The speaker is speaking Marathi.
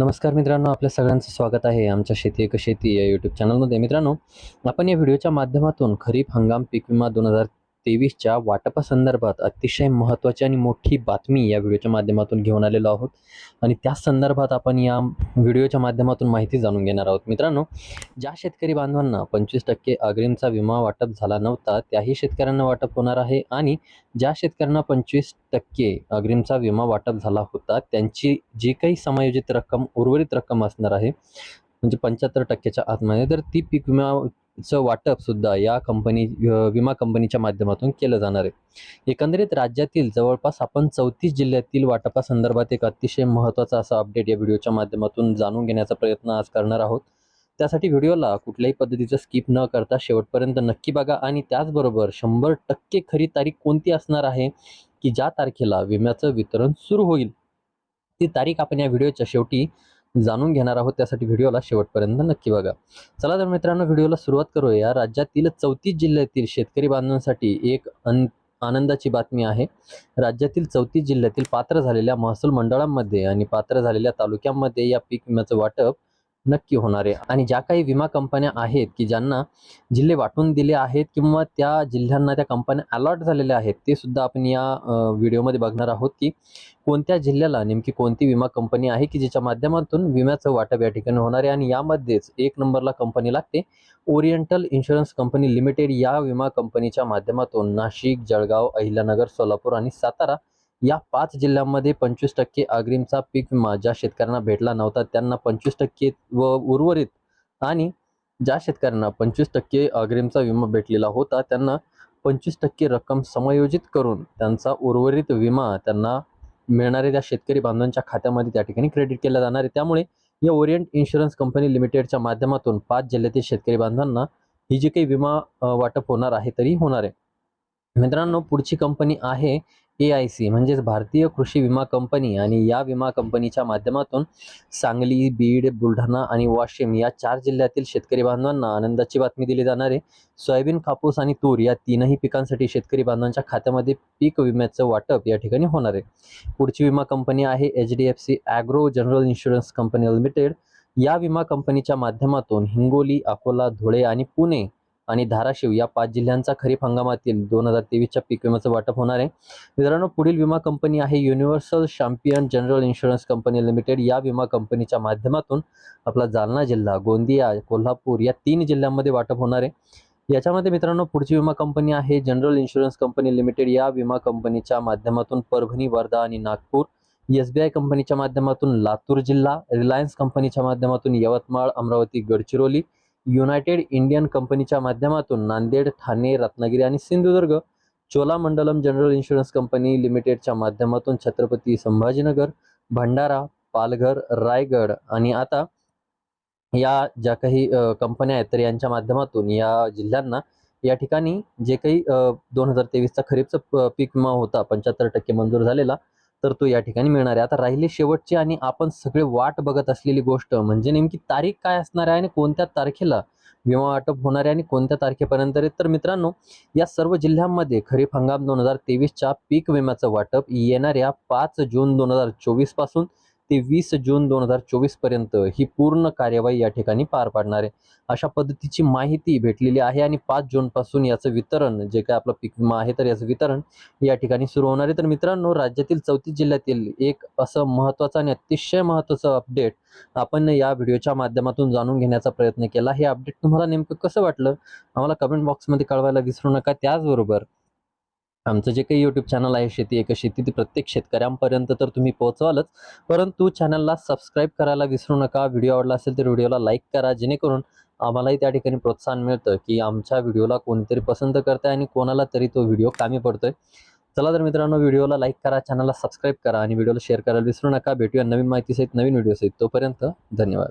नमस्कार मित्रांनो आपल्या सगळ्यांचं स्वागत आहे आमच्या शेती एक शेती या यूट्यूब चॅनलमध्ये मित्रांनो आपण या व्हिडिओच्या माध्यमातून खरीप हंगाम पीक विमा दोन हजार तेवीसच्या वाटपासंदर्भात अतिशय महत्त्वाची आणि मोठी बातमी या व्हिडिओच्या माध्यमातून घेऊन आलेलो आहोत. आणि त्या संदर्भात आपण या व्हिडिओच्या माध्यमातून माहिती जाणून घेणार आहोत. मित्रांनो ज्या शेतकरी बांधवांना पंचवीस टक्के अग्रिमचा विमा वाटप झाला नव्हता त्याही शेतकऱ्यांना वाटप होणार आहे आणि ज्या शेतकऱ्यांना पंचवीस टक्के अग्रिमचा विमा वाटप झाला होता त्यांची जी काही समायोजित रक्कम उर्वरित रक्कम असणार आहे म्हणजे पंच्याहत्तर टक्क्याच्या आतमध्ये तर ती पीक विमा वाटप सुद्धा या कंपनी विमा कंपनीच्या माध्यमातून केलं जाणार आहे. एकंदरीत राज्यातील जवळपास आपण चौतीस जिल्ह्यातील वाटपासंदर्भात एक अतिशय महत्त्वाचा असा अपडेट या व्हिडिओच्या माध्यमातून जाणून घेण्याचा प्रयत्न आज करणार आहोत. त्यासाठी व्हिडिओला कुठल्याही पद्धतीचं स्किप न करता शेवटपर्यंत नक्की बघा आणि त्याचबरोबर शंभर टक्के खरी तारीख कोणती असणार आहे? की ज्या तारखेला विम्याचं वितरण सुरू होईल? ती तारीख आपण या व्हिडिओच्या शेवटी जाणून घेणार आहोत त्यासाठी व्हिडिओला शेवटपर्यंत नक्की बघा. चला तर मित्रांनो व्हिडिओला सुरुवात करूया. राज्यातील चौतीस जिल्ह्यातील शेतकरी बांधवांसाठी एक अन आनंदाची बातमी आहे. राज्यातील चौतीस जिल्ह्यातील पात्र झालेल्या महसूल मंडळांमध्ये आणि पात्र झालेल्या तालुक्यांमध्ये या पीक विम्याचं वाटप नक्की होणार आहे. आणि ज्या काही विमा कंपन्या आहेत की ज्यांना जिल्हे वाटून दिले आहेत किंवा त्या जिल्ह्यांना त्या कंपन्या अलॉट झालेल्या आहेत ते सुद्धा आपण या व्हिडिओमध्ये बघणार आहोत की कोणत्या जिल्ह्याला नेमकी कोणती विमा कंपनी आहे की ज्याच्या माध्यमातून विम्याचं वाटप या ठिकाणी होणार आहे. आणि यामध्येच एक नंबरला कंपनी लागते ओरिएंटल इन्शुरन्स कंपनी लिमिटेड या विमा कंपनीच्या माध्यमातून नाशिक जळगाव अहिल्यानगर सोलापूर आणि सातारा या पाच जिल्ह्यांमध्ये पंचवीस टक्के अग्रिमचा पीक विमा ज्या शेतकऱ्यांना भेटला नव्हता त्यांना पंचवीस टक्के व उर्वरित आणि ज्या शेतकऱ्यांना पंचवीस टक्के अग्रिमचा विमा भेटलेला होता त्यांना पंचवीस टक्के रक्कम समायोजित करून त्यांचा उर्वरित विमा त्यांना मिळणारे त्या शेतकरी बांधवांच्या खात्यामध्ये त्या ठिकाणी क्रेडिट केला जाणार आहे. त्यामुळे या ओरिएंट इन्शुरन्स कंपनी लिमिटेडच्या माध्यमातून पाच जिल्ह्यातील शेतकरी बांधवांना ही जी काही विमा वाटप होणार आहे तरी होणार आहे. मित्रांनो पुढची कंपनी आहे ए आय सी म्हणजेच भारतीय कृषी विमा कंपनी. आणि या विमा कंपनीच्या माध्यमातून सांगली बीड बुलढाणा आणि वाशिम या चार जिल्ह्यातील शेतकरी बांधवांना आनंदाची बातमी दिली जाणार आहे. सोयाबीन कापूस आणि तूर या तीनही पिकांसाठी शेतकरी बांधवांच्या खात्यामध्ये पीक विम्याचं वाटप या ठिकाणी होणार आहे. पुढची विमा कंपनी आहे H D F C agro general insurance company limited या विमा कंपनीच्या माध्यमातून हिंगोली अकोला धुळे आणि पुणे आणि धाराशिव या पाच जिल्ह्यांचा खरीप हंगामातील दोन हजार तेवीसच्या पीक विम्याचं वाटप होणार आहे. मित्रांनो पुढील विमा कंपनी आहे universal champion general insurance company limited या विमा कंपनीच्या माध्यमातून आपला जालना जिल्हा गोंदिया कोल्हापूर या तीन जिल्ह्यांमध्ये वाटप होणार आहे. याच्यामध्ये मित्रांनो पुढची विमा कंपनी आहे जनरल इन्शुरन्स कंपनी लिमिटेड या विमा कंपनीच्या माध्यमातून परभणी वर्धा आणि नागपूर एस बी आय कंपनीच्या माध्यमातून लातूर जिल्हा रिलायन्स कंपनीच्या माध्यमातून यवतमाळ अमरावती गडचिरोली युनायटेड इंडियन कंपनीच्या माध्यमातून नांदेड ठाणे रत्नागिरी आणि Sindhudurg Cholamandalam general insurance company लिमिटेडच्या माध्यमातून छत्रपती संभाजीनगर भंडारा पालघर रायगड आणि आता या ज्या काही कंपन्या आहेत तर यांच्या माध्यमातून या जिल्ह्यांना या ठिकाणी जे काही दोन हजार तेवीसचा खरीपचा पीक विमा होता पंच्याहत्तर टक्के मंजूर झालेला तर तो या ठिकाणी मिळणार आहे. आता राहिली शेवटची आणि आपण सगळे वाट बघत असलेली गोष्ट म्हणजे नेमकी तारीख काय असणार आहे आणि कोणत्या तारखेला विमा वाटप होणार आहे आणि कोणत्या तारखेपर्यंत आहे? तर मित्रांनो या सर्व जिल्ह्यांमध्ये खरीप हंगाम दोन हजार तेवीसच्या पीक विम्याचं वाटप येणाऱ्या पाच जून दोन हजार चोवीसपासून ते वीस जून दोन हजार चोवीसपर्यंत ही पूर्ण कार्यवाही या ठिकाणी पार पाडणार आहे. अशा पद्धतीची माहिती भेटलेली आहे आणि पाच जून पासून याचं वितरण जे काय आपलं पीक विमा आहे तर याचं वितरण या ठिकाणी सुरू होणार आहे. तर मित्रांनो राज्यातील चौतीस जिल्ह्यातील एक असं महत्त्वाचं आणि अतिशय महत्त्वाचं अपडेट आपण या व्हिडिओच्या माध्यमातून जाणून घेण्याचा प्रयत्न केला. हे अपडेट तुम्हाला नेमकं कसं वाटलं? आम्हाला कमेंट बॉक्समध्ये कळवायला विसरू नका. त्याचबरोबर आमचं जे काही यूट्यूब चॅनल आहे शेती एक शेती ते प्रत्येक शेतकऱ्यांपर्यंत तर तुम्ही पोहोचवालच. परंतु चॅनलला सबस्क्राईब करायला विसरू नका. व्हिडिओ आवडला असेल तर व्हिडिओला लाईक करा. जेणेकरून आम्हालाही त्या ठिकाणी प्रोत्साहन मिळतं की आमच्या व्हिडिओला कोणीतरी पसंत करतंय आणि कोणाला तरी तो व्हिडिओ कामी पडतोय. चला तर मित्रांनो व्हिडिओला लाईक करा चॅनलला सबस्क्राईब करा आणि व्हिडिओला शेअर करायला विसरू नका. भेटूया नवीन माहितीसहित नवीन व्हिडिओसहित तोपर्यंत धन्यवाद.